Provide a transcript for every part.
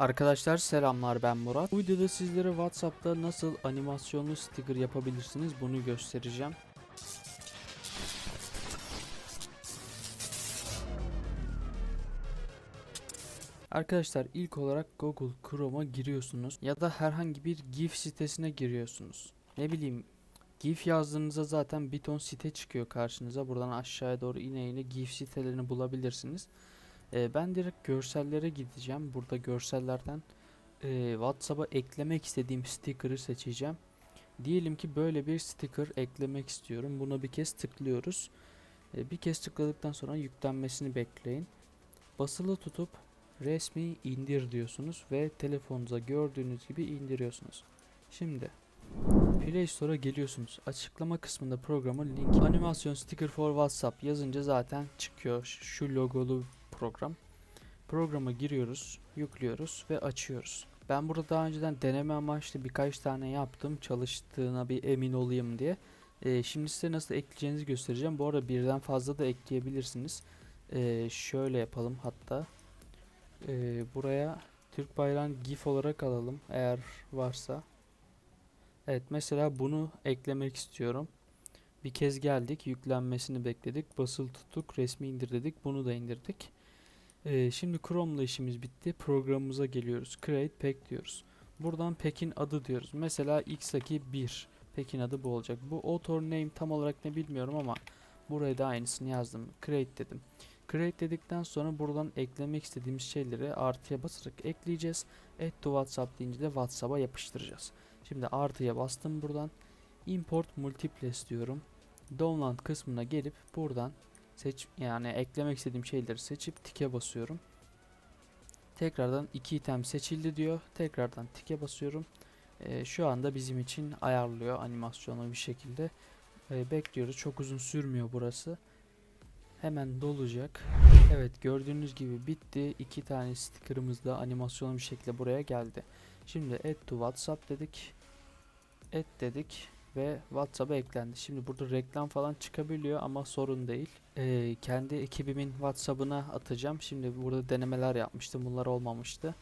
Arkadaşlar selamlar ben Murat. Bu videoda sizlere WhatsApp'ta nasıl animasyonlu sticker yapabilirsiniz bunu göstereceğim. Arkadaşlar ilk olarak Google Chrome'a giriyorsunuz ya da herhangi bir GIF sitesine giriyorsunuz. Ne bileyim GIF yazdığınızda zaten bir ton site çıkıyor karşınıza. Buradan aşağıya doğru ine ine GIF sitelerini bulabilirsiniz. Ee, ben direkt görsellere gideceğim. Burada görsellerden e, WhatsApp'a eklemek istediğim sticker'ı seçeceğim. Diyelim ki böyle bir sticker eklemek istiyorum. Buna bir kez tıklıyoruz. E, bir kez tıkladıktan sonra yüklenmesini bekleyin. Basılı tutup resmi indir diyorsunuz ve telefonunuza gördüğünüz gibi indiriyorsunuz. Şimdi Play Store'a geliyorsunuz. Açıklama kısmında programın linki animasyon sticker for WhatsApp yazınca zaten çıkıyor şu logolu program. Programa giriyoruz, yüklüyoruz ve açıyoruz. Ben burada daha önceden deneme amaçlı birkaç tane yaptım çalıştığına bir emin olayım diye. Ee, şimdi size nasıl ekleyeceğinizi göstereceğim. Bu arada birden fazla da ekleyebilirsiniz. Ee, şöyle yapalım hatta. Ee, buraya Türk bayrağını GIF olarak alalım eğer varsa. Evet mesela bunu eklemek istiyorum. Bir kez geldik yüklenmesini bekledik. Basılı tuttuk resmi indir dedik. Bunu da indirdik. Ee, şimdi Chrome'la işimiz bitti. Programımıza geliyoruz. Create pack diyoruz. Buradan pack'in adı diyoruz. Mesela x'taki 1. Pack'in adı bu olacak. Bu author name tam olarak ne bilmiyorum ama buraya da aynısını yazdım. Create dedim. Create dedikten sonra buradan eklemek istediğimiz şeyleri artıya basarak ekleyeceğiz. Add to WhatsApp deyince de WhatsApp'a yapıştıracağız. Şimdi artıya bastım buradan. Import multiples diyorum. Download kısmına gelip buradan seç yani eklemek istediğim şeyleri seçip tike basıyorum. Tekrardan iki item seçildi diyor. Tekrardan tike basıyorum. Ee, şu anda bizim için ayarlıyor animasyonu bir şekilde. Ee, bekliyoruz. Çok uzun sürmüyor burası. Hemen dolacak. Evet gördüğünüz gibi bitti. İki tane sticker'ımız da animasyonlu bir şekilde buraya geldi. Şimdi add to WhatsApp dedik. Add dedik ve WhatsApp'a eklendi. Şimdi burada reklam falan çıkabiliyor ama sorun değil. Ee, kendi ekibimin WhatsApp'ına atacağım. Şimdi burada denemeler yapmıştım. Bunlar olmamıştı.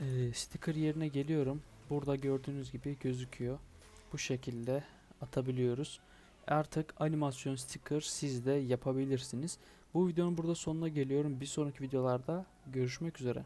Ee, sticker yerine geliyorum. Burada gördüğünüz gibi gözüküyor. Bu şekilde atabiliyoruz. Artık animasyon sticker siz de yapabilirsiniz. Bu videonun burada sonuna geliyorum. Bir sonraki videolarda görüşmek üzere.